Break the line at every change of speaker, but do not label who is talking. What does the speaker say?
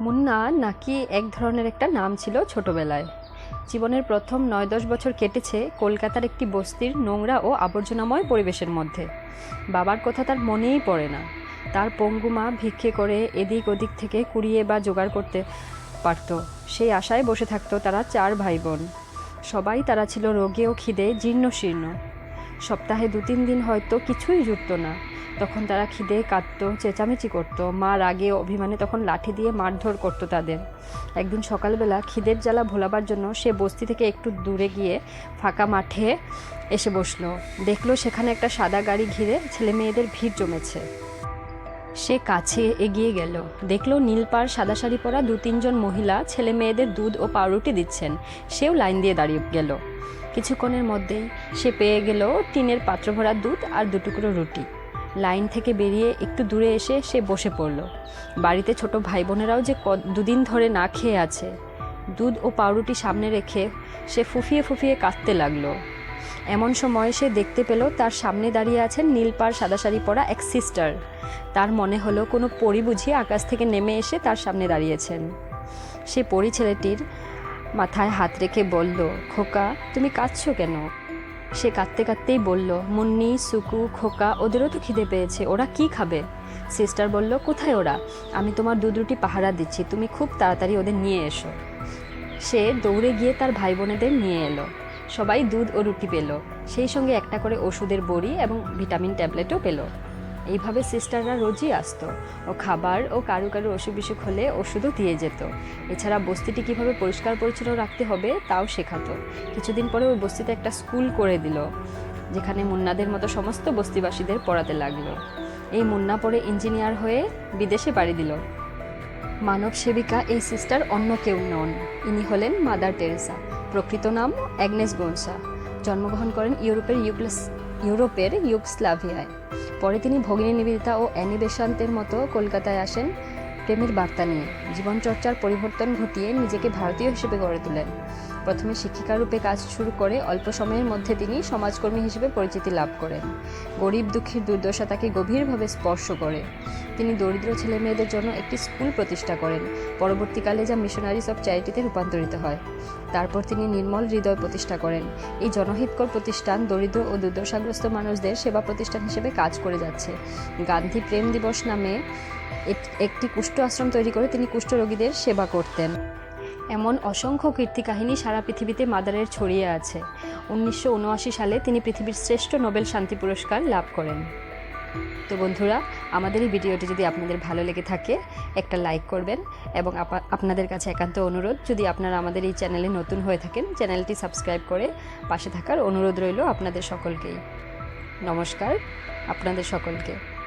মুন্না নাকি এক ধরনের একটা নাম ছিল ছোটবেলায়। জীবনের প্রথম নয় দশ বছর কেটেছে কলকাতার একটি বস্তির নোংরা ও আবর্জনাময় পরিবেশের মধ্যে। বাবার কথা তার মনেই পড়ে না। তার পঙ্গুমা ভিক্ষে করে এদিক ওদিক থেকে কুড়িয়ে বা জোগাড় করতে পারত। সেই আশায় বসে থাকতো তারা চার ভাই বোন সবাই তারা ছিল রোগে ও খিদে জীর্ণ শীর্ণ সপ্তাহে দু তিন দিন হয়তো কিছুই জুটতো না। তখন তারা খিদে কাঁদতো চেঁচামেচি করতো। মা রাগে অভিমানে তখন লাঠি দিয়ে মারধর করতো তাদের। একদিন সকালবেলা খিদের জ্বালা ভোলাবার জন্য সে বস্তি থেকে একটু দূরে গিয়ে ফাঁকা মাঠে এসে বসল। দেখল সেখানে একটা সাদা গাড়ি ঘিরে ছেলে মেয়েদের ভিড় জমেছে। সে কাছে এগিয়ে গেল। দেখল নীলপাড় সাদা শাড়ি পরা দু তিনজন মহিলা ছেলে মেয়েদের দুধ ও পাউরুটি দিচ্ছেন। সেও লাইন দিয়ে দাঁড়িয়ে গেল। কিছুক্ষণের মধ্যেই সে পেয়ে গেল টিনের পাত্র ভরা দুধ আর দুটুকরো রুটি। লাইন থেকে বেরিয়ে একটু দূরে এসে সে বসে পড়ল। বাড়িতে ছোট ভাই বোনেরাও যে দুদিন ধরে না খেয়ে আছে। দুধ ও পাউরুটি সামনে রেখে সে ফুফিয়ে ফুফিয়ে কাঁদতে লাগল। এমন সময় সে দেখতে পেল তার সামনে দাঁড়িয়ে আছেন নীলপাড় সাদা শাড়ি পরা এক সিস্টার। তার মনে হলো কোনো পরি বুঝিয়ে আকাশ থেকে নেমে এসে তার সামনে দাঁড়িয়েছেন। সে পরি ছেলেটির মাথায় হাত রেখে বলল, খোকা, তুমি কাঁদছো কেন? সে কাঁদতে কাঁদতেই বলল, মুন্নি, সুকু, খোকা, ওদেরও তো খিদে পেয়েছে, ওরা কি খাবে? সিস্টার বলল, কোথায় ওরা? আমি তোমার দু দুটি পাহারা দিচ্ছি, তুমি খুব তাড়াতাড়ি ওদের নিয়ে এসো। সে দৌড়ে গিয়ে তার ভাই বোনেদের নিয়ে এলো। সবাই দুধ ও রুটি পেল। সেই সঙ্গে একটা করে ওষুধের বড়ি এবং ভিটামিন ট্যাবলেটও পেল। এইভাবে সিস্টাররা রোজই আসতো। ও খাবার ও কারু কারু অসুখ বিসুখ হলে ওষুধও দিয়ে যেত। এছাড়া বস্তিটি কীভাবে পরিষ্কার পরিচ্ছন্ন রাখতে হবে তাও শেখাতো। কিছুদিন পরে ওই বস্তিতে একটা স্কুল করে দিল, যেখানে মুন্নাদের মতো সমস্ত বস্তিবাসীদের পড়াতে লাগল। এই মুন্না পরে ইঞ্জিনিয়ার হয়ে বিদেশে পাড়ি দিল। মানব সেবিকা এই সিস্টার অন্য কেউ নন। ইনি হলেন মাদার টেরেসা। প্রকৃত নাম অ্যাগনেস গোনসা। জন্মগ্রহণ করেন ইউরোপের ইউগ্লাস ইউরোপের ইউগস্লাভিয়ায়। পরে তিনি ভগিনী নিবেদিতা ও অ্যানি বেশান্তের মতো কলকাতায় আসেন প্রেমের বার্তা নিয়ে। জীবনচর্চার পরিবর্তন ঘটিয়ে নিজেকে ভারতীয় হিসেবে গড়ে তোলেন। প্রথমে শিক্ষিকা রূপে কাজ শুরু করে অল্প সময়ের মধ্যে তিনি সমাজকর্মী হিসেবে পরিচিতি লাভ করেন। গরিব দুঃখীর দুর্দশা তাকে গভীরভাবে স্পর্শ করে। তিনি দরিদ্র ছেলে মেয়েদের জন্য একটি স্কুল প্রতিষ্ঠা করেন। পরবর্তীকালে যা মিশনারিজ অফ চ্যারিটিতে রূপান্তরিত হয়। তারপর তিনি নির্মল হৃদয় প্রতিষ্ঠা করেন। এই জনহিতকর প্রতিষ্ঠান দরিদ্র ও দুর্দশাগ্রস্ত মানুষদের সেবা প্রতিষ্ঠান হিসেবে কাজ করে যাচ্ছে। গান্ধী প্রেম দিবস নামে এক- একটি কুষ্ঠ আশ্রম তৈরি করে তিনি কুষ্ঠ রোগীদের সেবা করতেন। এমন অসংখ্য কীর্তি কাহিনী সারা পৃথিবীতে মাদারের ছড়িয়ে আছে। উনিশশো উনআশি সালে তিনি পৃথিবীর শ্রেষ্ঠ নোবেল শান্তি পুরস্কার লাভ করেন। তো বন্ধুরা, আমাদের এই ভিডিওটি যদি আপনাদের ভালো লেগে থাকে, একটা লাইক করবেন এবং আপা- আপনাদের কাছে একান্ত অনুরোধ, যদি আপনারা আমাদের এই চ্যানেলে নতুন হয়ে থাকেন, চ্যানেলটি সাবস্ক্রাইব করে পাশে থাকার অনুরোধ রইল আপনাদের সকলকেই। নমস্কার, আপনাদের সকলকে।